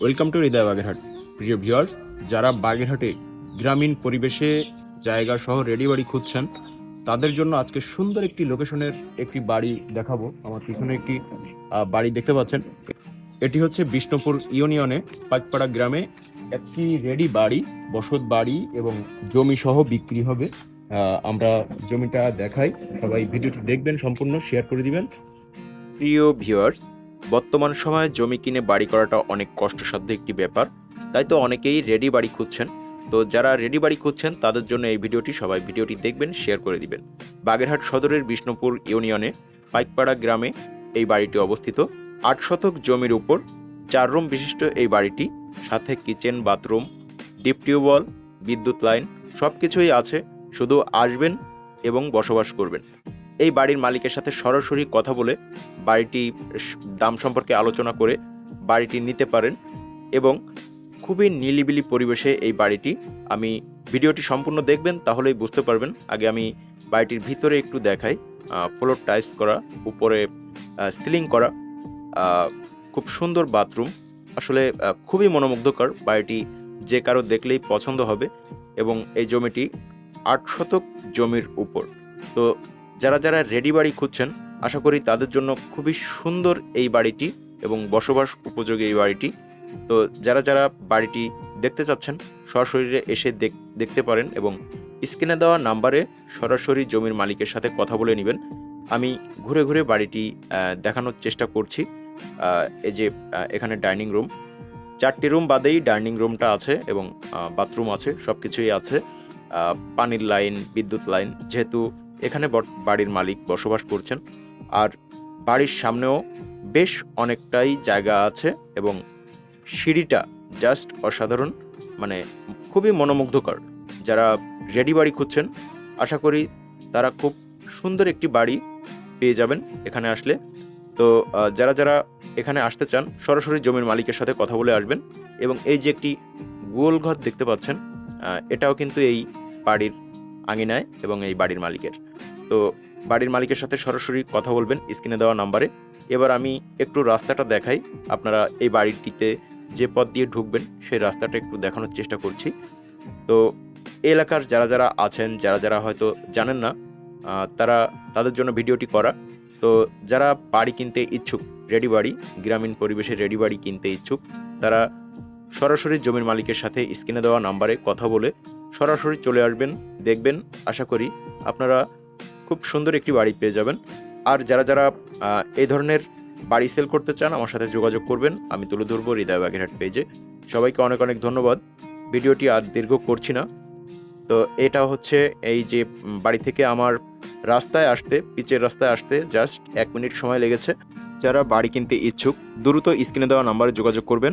Welcome to হৃদয় বাগেরহাট প্রিয় viewers যারা বাগেরহাটে গ্রামীণ পরিবেশে জায়গা সহ রেডি বাড়ি খুঁজছেন, তাদের জন্য আজকে সুন্দর একটি লোকেশনের একটি বাড়ি দেখাবো। আমার পিছনে একটি বাড়ি দেখতে পাচ্ছেন। এটি হচ্ছে বিষ্ণুপুর ইউনিয়নে পাইকপাড়া গ্রামে একটি রেডি বাড়ি, বসত বাড়ি এবং জমি সহ বিক্রি হবে। আমরা জমিটা দেখাই। সবাই ভিডিওটি দেখবেন, সম্পূর্ণ শেয়ার করে দিবেন। প্রিয় ভিউয়ার্স বর্তমান সময়ে জমি কিনে বাড়ি করাটা অনেক কষ্টসাধ্য একটি ব্যাপার। তাই তো অনেকেই রেডি বাড়ি খুঁজছেন। তো যারা রেডি বাড়ি খুঁজছেন, তাদের জন্য এই ভিডিওটি সবাই ভিডিওটি দেখবেন, শেয়ার করে দিবেন। বাগেরহাট সদরের বিষ্ণুপুর ইউনিয়নে পাইকপাড়া গ্রামে এই বাড়িটি অবস্থিত। আট শতক জমির উপর চার রুম বিশিষ্ট এই বাড়িটি, সাথে কিচেন, বাথরুম, ডিপ টিউবওয়েল, বিদ্যুৎ লাইন সব কিছুই আছে। শুধু আসবেন এবং বসবাস করবেন। এই বাড়ির মালিকের সাথে সরাসরি কথা বলে বাড়িটি দাম সম্পর্কে আলোচনা করে বাড়িটি নিতে পারেন এবং খুবই নিলিবিলি পরিবেশে এই বাড়িটি। আমি ভিডিওটি সম্পূর্ণ দেখবেন তাহলেই বুঝতে পারবেন। আগে আমি বাড়িটির ভিতরে একটু দেখাই। ফ্লোর টাইলস করা, উপরে সিলিং করা খুব সুন্দর বাথরুম। আসলে খুবই মনোমুগ্ধকর। বাড়িটি যে কারও দেখলেই পছন্দ হবে এবং এই জমিটি আট শতক জমির উপর। তো যারা যারা রেডি বাড়ি খুঁজছেন আশা করি তাদের জন্য খুবই সুন্দর এই বাড়িটি এবং বসবাস উপযোগী এই বাড়িটি। তো যারা যারা বাড়িটি দেখতে চাচ্ছেন, সরাসরি এসে দেখ- দেখতে পারেন এবং স্ক্রিনে দেওয়া নাম্বারে সরাসরি জমির মালিকের সাথে কথা বলে নেবেন। আমি ঘুরে ঘুরে বাড়িটি দেখানোর চেষ্টা করছি। এই যে এখানে ডাইনিং রুম। চারটি রুম বাদেই ডাইনিং রুমটা আছে এবং বাথরুম আছে সব কিছুই আছে পানির লাইন, বিদ্যুৎ লাইন, যেহেতু এখানে বাড়ির মালিক বসবাস করছেন। আর বাড়ির সামনেও বেশ অনেকটাই জায়গা আছে এবং সিঁড়িটা জাস্ট অসাধারণ মানে খুবই মনোমুগ্ধকর। যারা রেডি বাড়ি খুঁজছেন, আশা করি তারা খুব সুন্দর একটি বাড়ি পেয়ে যাবেন এখানে আসলে। তো যারা যারা এখানে আসতে চান, সরাসরি জমির মালিকের সাথে কথা বলে আসবেন এবং এই যে একটি গোল ঘর দেখতে পাচ্ছেন এটাও কিন্তু এই বাড়ির আঙিনায় এবং এই বাড়ির মালিকের। তো বাড়ির মালিকের সাথে সরাসরি কথা বলবেন স্ক্রিনে দেওয়া নাম্বারে। এবার আমি একটু রাস্তাটা দেখাই। আপনারা এই বাড়িটিতে যে পথ দিয়ে ঢুকবেন, সেই রাস্তাটা একটু দেখানোর চেষ্টা করছি। তো এলাকার যারা যারা আছেন, যারা যারা হয়তো জানেন না তারা তাদের জন্য ভিডিওটি করা। তো যারা বাড়ি কিনতে ইচ্ছুক, রেডি বাড়ি, গ্রামীণ পরিবেশে রেডি বাড়ি কিনতে ইচ্ছুক, তারা সরাসরি জমির মালিকের সাথে স্ক্রিনে দেওয়া নাম্বারে কথা বলে সরাসরি চলে আসবেন, দেখবেন। আশা করি আপনারা খুব সুন্দর একটি বাড়ি পেয়ে যাবেন। আর যারা যারা এই ধরনের বাড়ি সেল করতে চান, আমার সাথে যোগাযোগ করবেন। আমি তুলে ধরবো হৃদয় বাগেরহাট পেজে। সবাইকে অনেক অনেক ধন্যবাদ। ভিডিওটি আর দীর্ঘ করছি না। তো এটা হচ্ছে এই যে বাড়ি থেকে আমার রাস্তায় আসতে, পিচের রাস্তায় আসতে জাস্ট এক মিনিট সময় লেগেছে। যারা বাড়ি কিনতে ইচ্ছুক, দ্রুত স্ক্রিনে দেওয়া নাম্বারে যোগাযোগ করবেন।